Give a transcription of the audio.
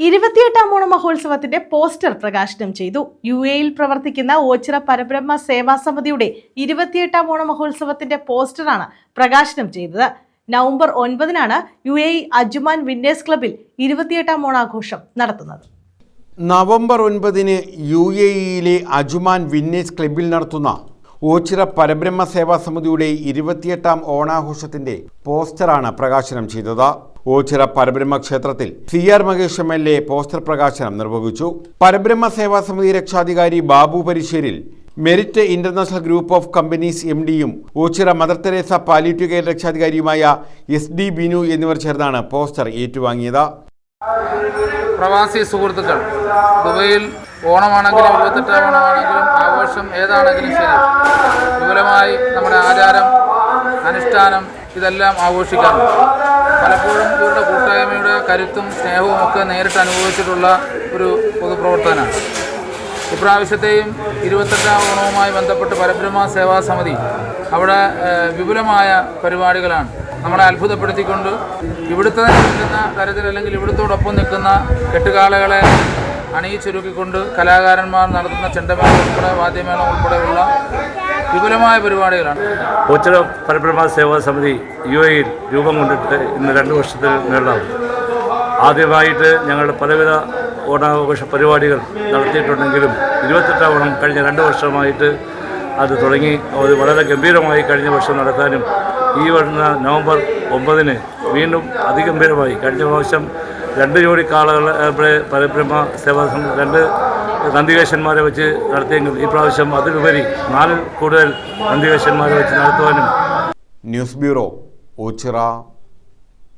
ഇരുപത്തിയെട്ടാം ഓണ മഹോത്സവത്തിന്റെ പോസ്റ്റർ പ്രകാശനം ചെയ്തു. യു എയിൽ പ്രവർത്തിക്കുന്ന ഓച്ചിറ പരബ്രഹ്മ സേവാ സമിതിയുടെ ഇരുപത്തിയെട്ടാം ഓണ മഹോത്സവത്തിന്റെ പോസ്റ്ററാണ് പ്രകാശനം ചെയ്തത്. നവംബർ ഒൻപതിനാണ് യു എ അജുമാൻ വിന്നേഴ്സ് ക്ലബിൽ ഇരുപത്തിയെട്ടാം ഓണാഘോഷം നടത്തുന്നത്. നവംബർ ഒൻപതിന് യു എ ഇയിലെ അജുമാൻ വിന്നേഴ്സ് ക്ലബിൽ നടത്തുന്ന ഓച്ചിറ പരബ്രഹ്മ സേവാ സമിതിയുടെ ഇരുപത്തിയെട്ടാം ഓണാഘോഷത്തിന്റെ പോസ്റ്ററാണ് പ്രകാശനം ചെയ്തത്. ഓച്ചിറ പരബ്രഹ്മ ക്ഷേത്രത്തിൽ C R Mahesh M L A poster പ്രകാശനം നിർവഹിച്ചു. പരബ്രഹ്മ സേവാ സമിതി രക്ഷാധികാരി Babu Parisseril merit international group of companies M ഡിയും Oachira mother Teresa palliative care രക്ഷാധികാരിയുമായ S D Binu എന്നിവർ ചേർന്നാണ് പോസ്റ്റർ ഏറ്റുവാങ്ങിയത്. പ്രവാസി സുഹൃത്തുക്കൾ. ദുബൈയിൽ ഓണമാണെങ്കിലും ഇരുപത്തെട്ടാം ഓണമാണെങ്കിലും ആഘോഷം ഏതാണെങ്കിലും ശരി. വിപുലമായി നമ്മുടെ ആചാരം അനുഷ്ഠാനം ഇതെല്ലാം ആഘോഷിക്കാറുണ്ട് പലപ്പോഴും ഇവരുടെ കൂട്ടായ്മയുടെ കരുത്തും സ്നേഹവും ഒക്കെ നേരിട്ട് അനുഭവിച്ചിട്ടുള്ള ഒരു പൊതുപ്രവർത്തനമാണ്. ഇപ്രാവശ്യത്തെയും ഇരുപത്തെട്ടാം ഓണവുമായി ബന്ധപ്പെട്ട് പരബ്രഹ്മ സേവാ സമിതി അവിടെ വിപുലമായ പരിപാടികളാണ് നമ്മളെ അത്ഭുതപ്പെടുത്തിക്കൊണ്ട് ഇവിടുത്തെ നിൽക്കുന്ന തരത്തിൽ അല്ലെങ്കിൽ ഇവിടുത്തോടൊപ്പം നിൽക്കുന്ന കെട്ടുകാളകളെ അണിയിച്ചൊരുക്കിക്കൊണ്ട് കലാകാരന്മാർ നടത്തുന്ന ചെണ്ടമേളം ഉൾപ്പെടെ വാദ്യമേളം ഉൾപ്പെടെയുള്ള വിപുലമായ പരിപാടികളാണ്. കൊച്ചിട പരബ്രഹ്മ സേവാ സമിതി യു എയിൽ രൂപം കൊണ്ടിട്ട് ഇന്ന് രണ്ട് വർഷത്തിൽ നേടാം ആദ്യമായിട്ട് ഞങ്ങളുടെ പലവിധ ഓണാഘോഷ പരിപാടികൾ നടത്തിയിട്ടുണ്ടെങ്കിലും ഇരുപത്തെട്ടാം ഓണം കഴിഞ്ഞ രണ്ട് വർഷമായിട്ട് അത് തുടങ്ങി. അത് വളരെ ഗംഭീരമായി കഴിഞ്ഞ വർഷം നടത്താനും ഈ വരുന്ന നവംബർ ഒമ്പതിന് വീണ്ടും അതിഗംഭീരമായി. കഴിഞ്ഞ പ്രാവശ്യം രണ്ട് ജോഡി കാളകൾ പരബ്രഹ്മ സേവാ സംഘം രണ്ട് നന്ദികേശന്മാരെ വെച്ച് നടത്തിയെങ്കിൽ ഈ പ്രാവശ്യം അതിലുപരി നാലിൽ കൂടുതൽ നന്ദികേശന്മാരെ വെച്ച് നടത്തുവാനും. News bureau Oachira.